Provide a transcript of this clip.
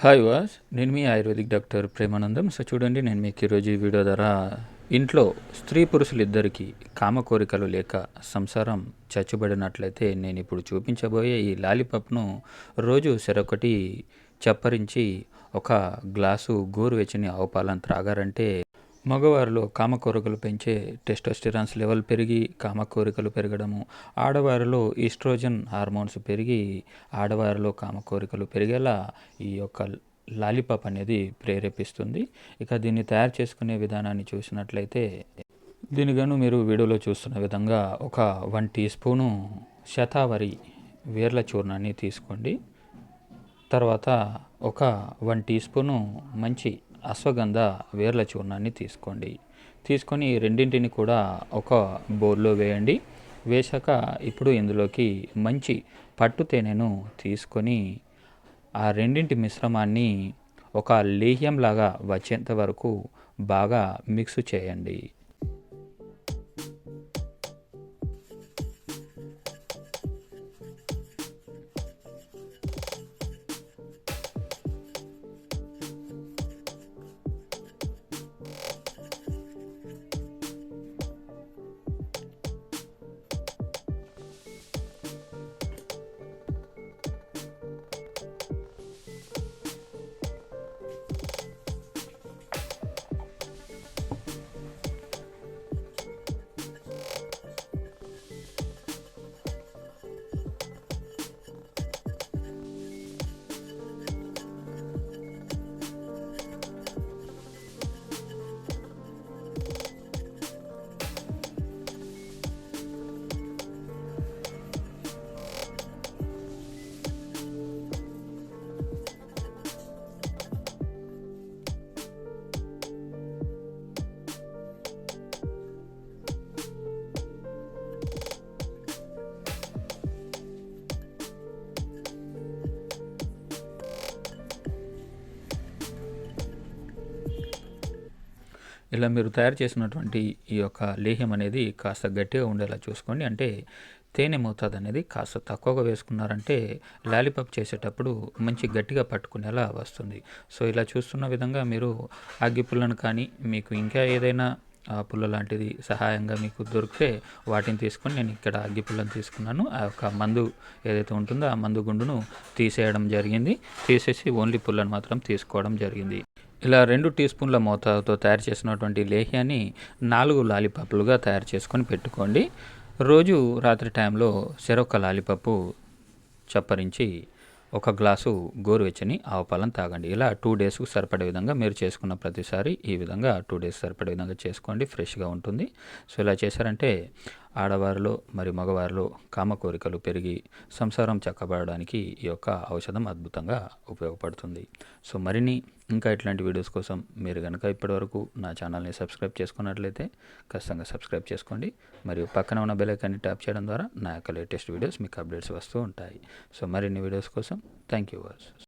Hi వాస్ నేను మీ ఆయుర్వేదిక్ డాక్టర్ ప్రేమానందం. సో చూడండి నేను మీకు ఈరోజు ఈ వీడియో ద్వారా ఇంట్లో స్త్రీ పురుషులు ఇద్దరికి కామ కోరికలు లేక సంసారం చచ్చుబడినట్లయితే నేను ఇప్పుడు చూపించబోయే ఈ లాలీపాప్ను రోజు సరొకటి చప్పరించి ఒక గ్లాసు గోరువెచ్చని ఆవుపాలను త్రాగారంటే మగవారిలో కామ కోరికలు పెంచే టెస్టోస్టిరాన్స్ లెవెల్ పెరిగి కామ కోరికలు పెరగడము. ఆడవారిలో ఈస్ట్రోజన్ హార్మోన్స్ పెరిగి ఆడవారిలో కామ కోరికలు పెరిగేలా ఈ యొక్క లాలీపాప్ అనేది ప్రేరేపిస్తుంది. ఇక దీన్ని తయారు చేసుకునే విధానాన్ని చూసినట్లయితే దీనిగాను మీరు వీడియోలో చూస్తున్న విధంగా ఒక వన్ టీ స్పూను శతావరి వేర్ల చూర్ణాన్ని తీసుకోండి. తర్వాత ఒక వన్ టీ స్పూను మంచి అశ్వగంధ వేర్ల చూర్ణాన్ని తీసుకోండి. తీసుకొని ఈ రెండింటిని కూడా ఒక బౌల్లో వేయండి. వేశాక ఇప్పుడు ఇందులోకి మంచి పట్టు తేనెను తీసుకొని ఆ రెండింటి మిశ్రమాన్ని ఒక లేహ్యంలాగా వచ్చేంత వరకు బాగా మిక్స్ చేయండి. ఇలా మీరు తయారు చేసినటువంటి ఈ యొక్క లేహ్యం అనేది కాస్త గట్టిగా ఉండేలా చూసుకోండి. అంటే తేనె మోతాదు అనేది కాస్త తక్కువగా వేసుకున్నారంటే లాలీపాప్ చేసేటప్పుడు మంచి గట్టిగా పట్టుకునేలా వస్తుంది. సో ఇలా చూస్తున్న విధంగా మీరు అగ్గి పుల్లను కానీ మీకు ఇంకా ఏదైనా పుల్ల లాంటిది సహాయంగా మీకు దొరికితే వాటిని తీసుకొని నేను ఇక్కడ అగ్గి పుల్లను తీసుకున్నాను. ఆ యొక్క మందు ఏదైతే ఉంటుందో ఆ మందు గుండును తీసేయడం జరిగింది. తీసేసి ఓన్లీ పుల్లను మాత్రం తీసుకోవడం జరిగింది. ఇలా రెండు టీ స్పూన్ల మోతాదుతో తయారు చేసినటువంటి లేహ్యాన్ని నాలుగు లాలీపాప్లుగా తయారు చేసుకొని పెట్టుకోండి. రోజు రాత్రి టైంలో సెరొక్క లాలీపప్పు చప్పరించి ఒక గ్లాసు గోరువెచ్చని ఆవుపాలను తాగండి. ఇలా టూ డేస్కు సరిపడే విధంగా మీరు చేసుకున్న ప్రతిసారి ఈ విధంగా టూ డేస్ సరిపడే విధంగా చేసుకోండి. ఫ్రెష్గా ఉంటుంది. సో ఇలా చేశారంటే ఆడవారిలో మరి మగవారిలో కామ కోరికలు పెరిగి సంసారం చక్కబడడానికి ఈ యొక్క ఔషధం అద్భుతంగా ఉపయోగపడుతుంది. సో మరిన్ని ఇంకా ఇట్లాంటి వీడియోస్ కోసం మీరు కనుక ఇప్పటివరకు నా ఛానల్ని సబ్స్క్రైబ్ చేసుకున్నట్లయితే ఖచ్చితంగా సబ్స్క్రైబ్ చేసుకోండి. మరియు పక్కన ఉన్న బెలైకాన్ని ట్యాప్ చేయడం ద్వారా నా యొక్క లేటెస్ట్ వీడియోస్ మీకు అప్డేట్స్ వస్తూ ఉంటాయి. సో మరిన్ని వీడియోస్ కోసం థ్యాంక్ యూ వర్స్.